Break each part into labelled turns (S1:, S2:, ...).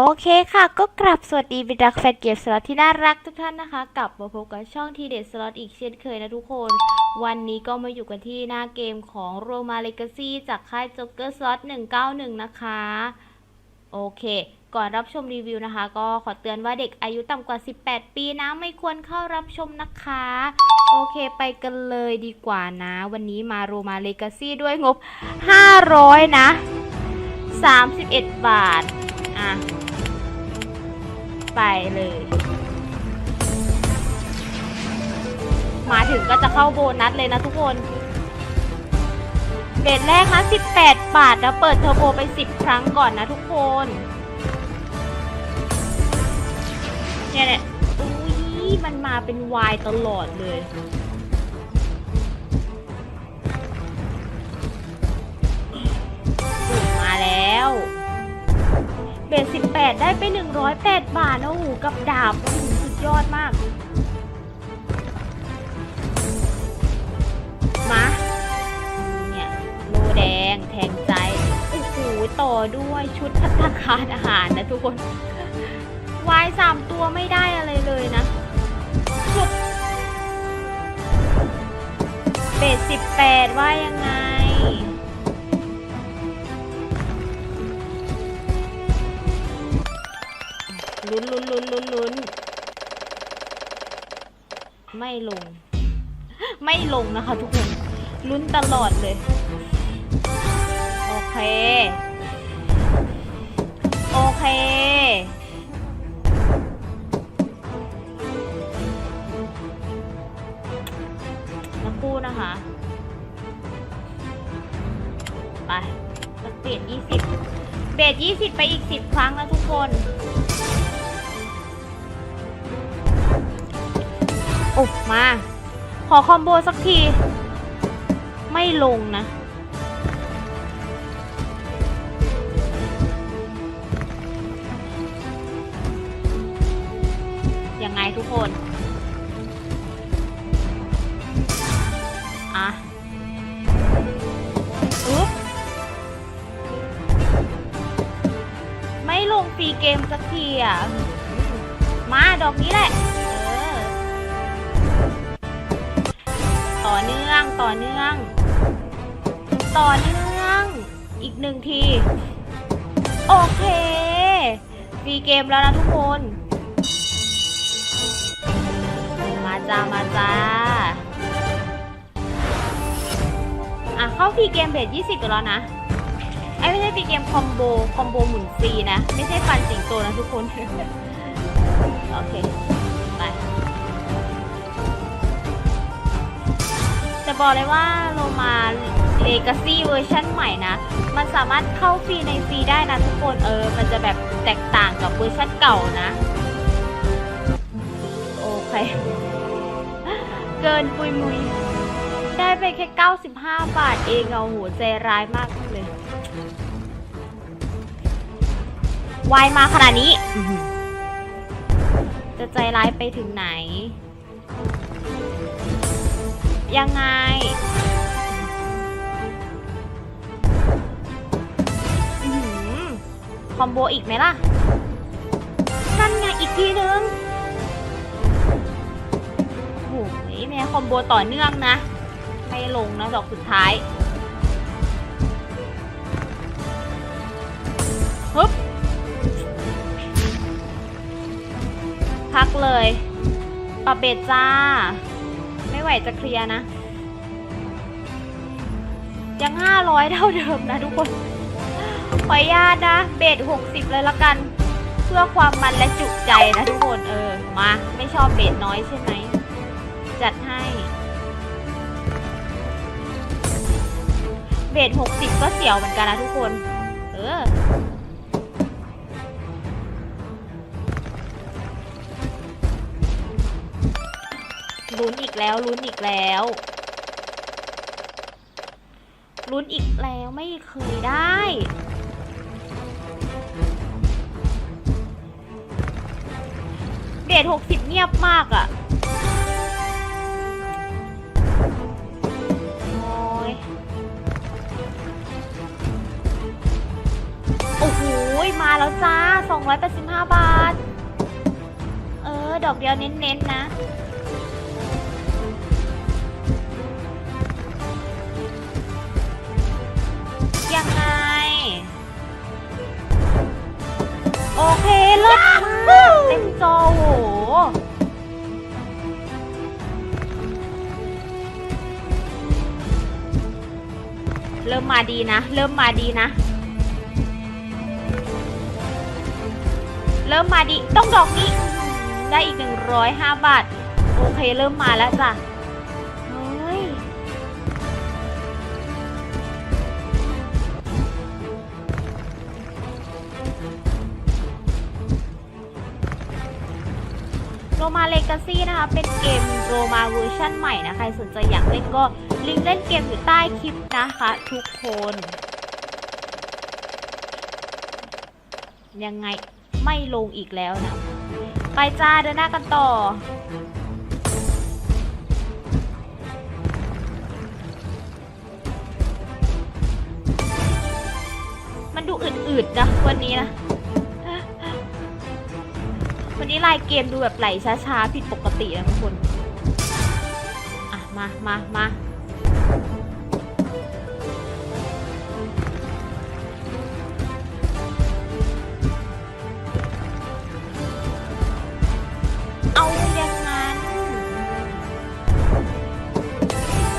S1: โอเคค่ะ ก็กลับสวัสดีบิดักแฟนเกมสล็อตที่น่ารักทุกท่านนะคะ กลับมาพบกับช่องทีเด็ดสล็อตอีกเช่นเคยนะทุกคน วันนี้ก็มาอยู่กันที่หน้าเกมของโรมาเลกาซีจากค่ายจ็อกเกอร์สล็อต191 นะคะ โอเค ก่อนรับชมรีวิวนะคะ ก็ขอเตือนว่าเด็กอายุต่ำกว่า 18 ปีนะ ไม่ควรเข้ารับชมนะคะ โอเคไปกันเลยดีกว่านะ วันนี้มาโรมาเลกาซีด้วยงบ 500 นะ 31 บาท อะ ไปเลย มาถึงก็จะเข้าโบนัสเลยนะทุกคนเบรดแรกนะ 18 บาทแล้วเปิดเทอร์โบไป 10 ครั้งก่อนนะทุกคน เนี่ยเนี่ยอุ้ยมันมาเป็นวายตลอดเลยมาแล้ว เบส18 ได้ไป 108 บาทนะโอ้โหกับดาบสุดยอดมาก มา เนี่ยโลแดงแทงใจ โอ้โห ต่อด้วยชุดพัฒนาคารอาหารนะทุกคนวายสามตัวไม่ได้อะไรเลยนะสุดเบส18 ว่ายังไง ลุ้นลุ้นลุ้นลุ้นลุ้นไม่ลง ไม่ลงนะคะทุกคนลุ้นตลอดเลย โอเค โอเค นักคู่นะคะ ไปเบสยี่สิบเบสยี่สิบไปอีกสิบครั้งนะทุกคน โอุบมา ขอคอมโบสักที ไม่ลงนะ ยังไงทุกคน อะอุ๊บไม่ลงฟรีเกมสักทีอะ มาดอกนี้แหละ เนื่องต่อเนื่อง ต่อเนื่อง อีกหนึ่งที โอเค ฟรีเกมแล้วนะทุกคน มาจ้า มาจ้า อะ เข้าฟรีเกมเบส20กันแล้วนะไอ้ไม่ใช่ฟรีเกมคอมโบ คอมโบหมุนฟรีนะ ไม่ใช่ฟันสิงโตนะทุกคน โอเค ไป จะบอกเลยว่าโลมาเลกาซี่เวอร์ชันใหม่นะ มันสามารถเข้าฟรีในฟรีได้นะทุกคนเออ มันจะแบบแตกต่างกับเวอร์ชันเก่านะ โอเค เกินปุยมุย ได้ไปแค่ 95 บาทเองเอาโหใจร้ายมากเลยวายมาขนาดนี้อื้อหือจะใจร้ายไปถึงไหน ยังไง คอมโบอีกไหมล่ะ นั่นไงอีกทีนึงโอ้โหแม่คอมโบต่อเนื่องนะ ไม่ลงนะดอกสุดท้ายฮึบพักเลยปรับเบจ้า ไม่ไหวจะเคลียร์นะ ยัง500เท่าเดิมนะทุกคน ขออนุญาตนะ เบส60เลยละกัน เพื่อความมันและจุใจนะทุกคนเออ มา ไม่ชอบเบสน้อยใช่ไหม จัดให้เบส60ก็เสียวเหมือนกันนะทุกคน เออ ลุ้นอีกแล้วลุ้นอีกแล้วลุ้นอีกแล้วไม่เคยได้ เดทหกสิบเงียบมากอะ่ะโอ้ยโอ้โหมาแล้วจ้า 285 บาท เออ ดอกเดียวเน้นๆนะ ยังไง โอเคเลิศมากเต็มจอโหเริ่มมาดีนะ เริ่มมาดีนะ เริ่มมาดี ต้องดอกนี้ ได้อีก 105 บาท โอเค เริ่มมาแล้วจ้ะ มาเลกาซี่นะคะ เป็นเกมโรมาเวอร์ชั่นใหม่นะ ใครสนใจอยากเล่นก็ลิงก์เล่นเกมอยู่ใต้คลิปนะคะ ทุกคน ยังไงไม่ลงอีกแล้วนะ ไปจ้าเดินหน้ากันต่อมันดูอืดๆนะวันนี้นะ วันนี้ลายเกมดูแบบไหลช้าๆผิดปกตินะทุกคน อะ มามามาเอาอย่างนั้น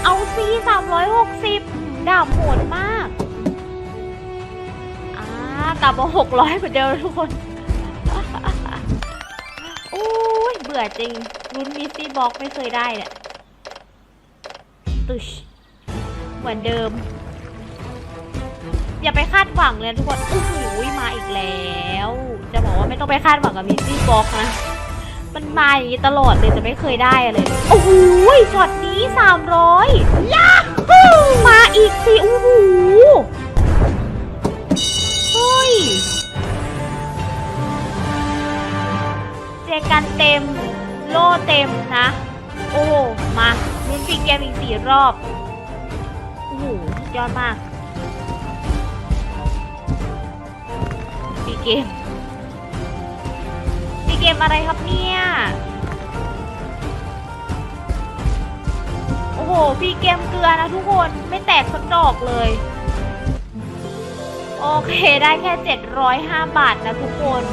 S1: เอาซีสามร้อยหกสิบดาบโหดมาก อ่ากลับมาหกร้อยเหมือนเดิมทุกคน บื่อจริง รุ้นมิสซี่บ็อกไม่เคยได้เนี่ยตุชเหมือนเดิม อย่าไปคาดหวังเลยทุกคนโอ้โหมาอีกแล้ว จะบอกว่าไม่ต้องไปคาดหวังกับมิสซี่บ็อกนะ มันมาอย่างนี้ตลอดเลยแต่ไม่เคยได้เลยโอ้โหช็อตนี้สามร้อยยาฮูมาอีกสิโอ้โห กันเต็ม โล่เต็มนะ โอ้มาลุ้นปีเกมอีกสี่รอบ โอ้โหยอดมากปีเกมปีเกมอะไรครับเนี่ย โอ้โหปีเกมเกลือนะทุกคนไม่แตกสักดอกเลยโอเค ได้แค่ 705 บาทนะทุกคน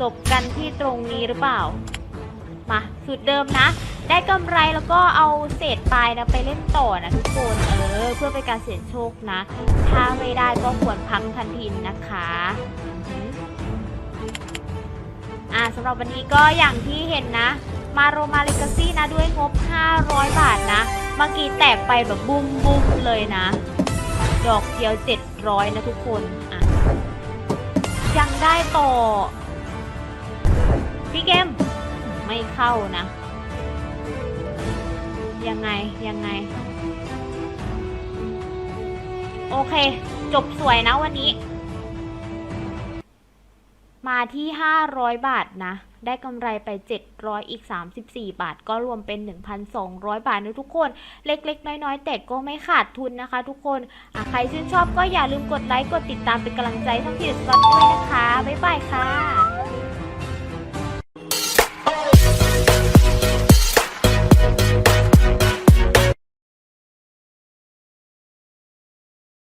S1: จบกันที่ตรงนี้หรือเปล่า มาสุดเดิมนะ ได้กำไรแล้วก็เอาเศษปลายนะไปเล่นต่อนะทุกคนเออ เพื่อเป็นการเสี่ยงโชคนะ ถ้าไม่ได้ก็ควรพักทันทีนะคะอ่าสำหรับวันนี้ก็อย่างที่เห็นนะ มาโรมาเลกาซี่นะด้วยงบ 500 บาทนะ เมื่อกี้แตกไปแบบบุ้มบุ้มเลยนะ ดอกเดียว 700 นะทุกคนอะยังได้ต่อ พี่เกมไม่เข้านะ ยังไงยังไง โอเค จบสวยนะวันนี้ มาที่ 500 บาทนะ ได้กำไรไป 700 อีก 34 บาท ก็รวมเป็น 1,200 บาทนะทุกคน เล็ก ๆ น้อย ๆ แต่ก็ไม่ขาดทุนนะคะ ทุกคนใครชื่นชอบก็อย่าลืมกดไลค์ กดติดตามเป็นกำลังใจทั้งที่สล็อตด้วยนะคะ บ๊ายบายค่ะ